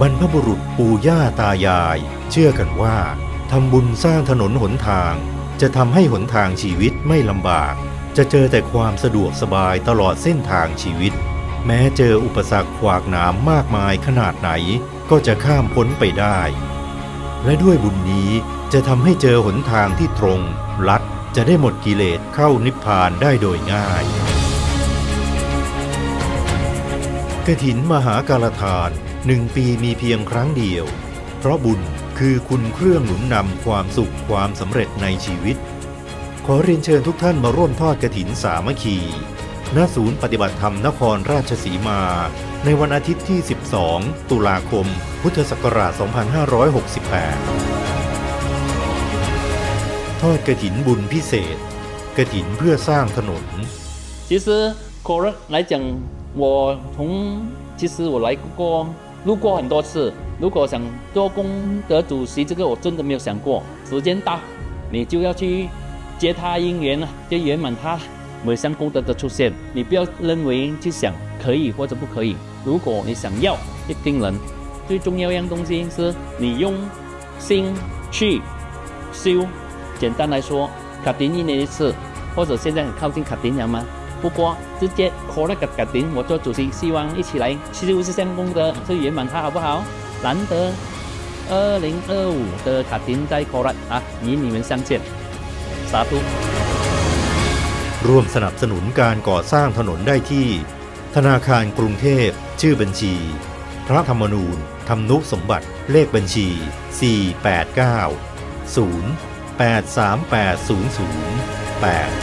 บรรพบุรุษปู่ย่าตายาย เชื่อกันว่าทำบุญสร้างถนนหนทาง จะทำให้หนทางชีวิตไม่ลำบาก จะเจอแต่ความสะดวกสบายตลอดเส้นทางชีวิต แม้เจออุปสรรคขวากหนามมากมายขนาดไหน ก็จะข้ามพ้นไปได้ และด้วยบุญนี้จะทำให้เจอหนทางที่ตรง ลัดจะได้หมดกิเลสเข้านิพพานได้โดยง่าย กถินมหาการทานหนึ่งปีมีเพียงครั้งเดียว เพราะบุญคือคุณเครื่องหนุนนำความสุขความสำเร็จในชีวิต ขอเรียนเชิญทุกท่านมาร่วมทอดกระถินสามัคคี ณ ศูนย์ปฏิบัติธรรมนครราชสีมา ในวันอาทิตย์ที่ 12 ตุลาคม พุทธศักราช 2568 ทอดกระถินบุญพิเศษ กระถินเพื่อสร้างถนน 其实个人来讲， 我从其实我来过路过很多次。如果想做功德主席，这个我真的没有想过。时间到，你就要去接他姻缘了，就圆满他每项功德的出现。你不要认为去想可以或者不可以。如果你想要，一定能。最重要一样东西是你用心去修。简单来说，卡丁一年一次，或者现在很靠近卡丁了吗？不过直接 call 那个卡丁，我做主席，希望一起来修这项功德，去圆满它，好不好？难得二零二五的卡丁在 c o r a 啊，与你们相见，撒图。 ร่วมสนับสนุนการก่อสร้างถนนได้ที่ ธนาคารกรุงเทพ ชื่อบัญชี พระธรรมนูญธรรมนุสมบัติเลขบัญชี 489 0 838 00 8